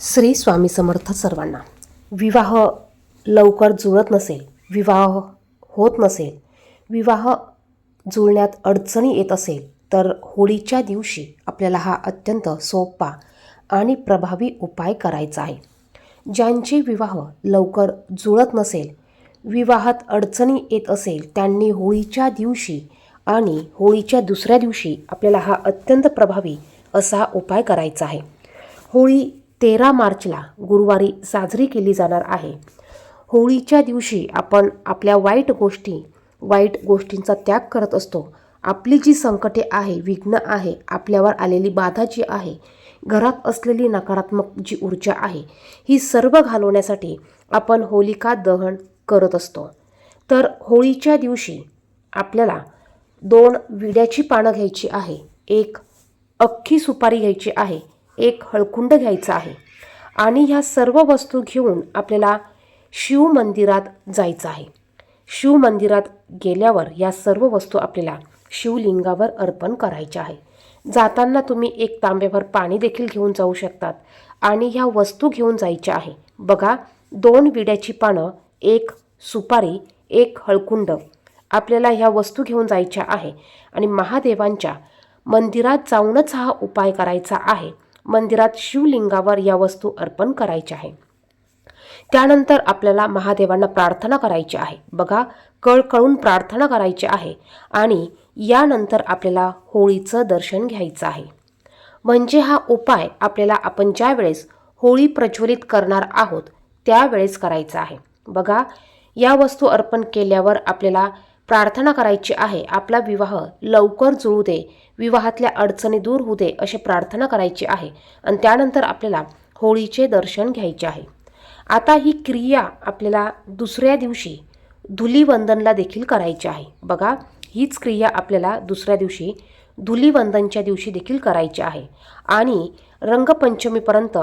श्री स्वामी समर्थ सर्वांना. विवाह लवकर जुळत नसेल विवाह होत नसेल विवाह जुळण्यात अडचणी येत असेल तर होळीच्या दिवशी आपल्याला हा अत्यंत सोपा आणि प्रभावी उपाय करायचा आहे. ज्यांचे विवाह लवकर जुळत नसेल विवाहात अडचणी येत असेल त्यांनी होळीच्या दिवशी आणि होळीच्या दुसऱ्या दिवशी आपल्याला हा अत्यंत प्रभावी असा उपाय करायचा आहे. होळी तेरा मार्चला गुरुवारी साजरी केली जाणार आहे. होळीच्या दिवशी आपण आपल्या वाईट गोष्टी वाईट गोष्टींचा त्याग करत असतो. आपली जी संकटे आहे विघ्न आहे आपल्यावर आलेली बाधा जी आहे घरात असलेली नकारात्मक जी ऊर्जा आहे ही सर्व घालवण्यासाठी आपण होलिका दहन करत असतो. तर होळीच्या दिवशी आपल्याला दोन विड्याची पानं घ्यायची आहे एक अख्खी सुपारी घ्यायची आहे एक हळकुंड घ्यायचा आहे. आणि ह्या सर्व वस्तू घेऊन आपल्याला शिव मंदिरात जायचं आहे. शिव मंदिरात गेल्यावर या सर्व वस्तू आपल्याला शिवलिंगावर अर्पण करायच्या आहे. जाताना तुम्ही एक तांब्याभर पाणी देखील घेऊन जाऊ शकतात. आणि ह्या वस्तू घेऊन जायच्या आहे. बघा दोन विड्याची पानं एक सुपारी एक हळकुंड. आपल्याला ह्या वस्तू घेऊन जायच्या आहे. आणि महादेवांच्या मंदिरात जाऊनच हा उपाय करायचा आहे. मंदिरात शिवलिंगावर या वस्तू अर्पण करायच्या आहे. त्यानंतर आपल्याला महादेवांना प्रार्थना करायची आहे. बघा कळकळून प्रार्थना करायची आहे आणि यानंतर आपल्याला होळीचं दर्शन घ्यायचं आहे. म्हणजे हा उपाय आपल्याला आपण ज्या वेळेस होळी प्रज्वलित करणार आहोत त्यावेळेस करायचा आहे. बघा या वस्तू अर्पण केल्यावर आपल्याला प्रार्थना करायची आहे. आपला विवाह लवकर जुळू दे विवाहातल्या अडचणी दूर होऊ दे अशी प्रार्थना करायची आहे आणि त्यानंतर आपल्याला होळीचे दर्शन घ्यायचे आहे. आता ही क्रिया आपल्याला दुसऱ्या दिवशी धुलीवंदनला देखील करायची आहे. बघा हीच क्रिया आपल्याला दुसऱ्या दिवशी धुलीवंदनच्या दिवशी देखील करायची आहे. आणि रंगपंचमीपर्यंत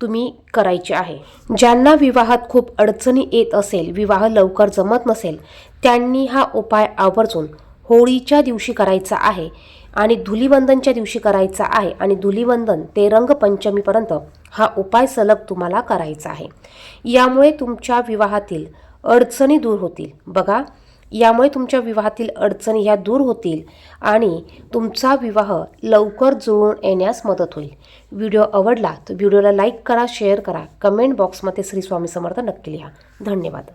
तुम्ही करायचे आहे. ज्यांना विवाहात खूप अडचणी येत असेल विवाह लवकर जमत नसेल त्यांनी हा उपाय आवर्जून होळीच्या दिवशी करायचा आहे. आणि धुलीवंदनच्या दिवशी करायचा आहे. आणि धुलीवंदन ते रंगपंचमीपर्यंत हा उपाय सलग तुम्हाला करायचा आहे. यामुळे तुमच्या विवाहातील अडचणी दूर होतील. बघा यामुळे तुमच्या विवाहातील अडचणी ह्या दूर होतील आणि तुमचा विवाह लवकर जुळून येण्यास मदत होईल. व्हिडिओ आवडला तर व्हिडिओला लाईक करा शेअर करा. कमेंट बॉक्समध्ये श्री स्वामी समर्थ नक्की लिहा. धन्यवाद.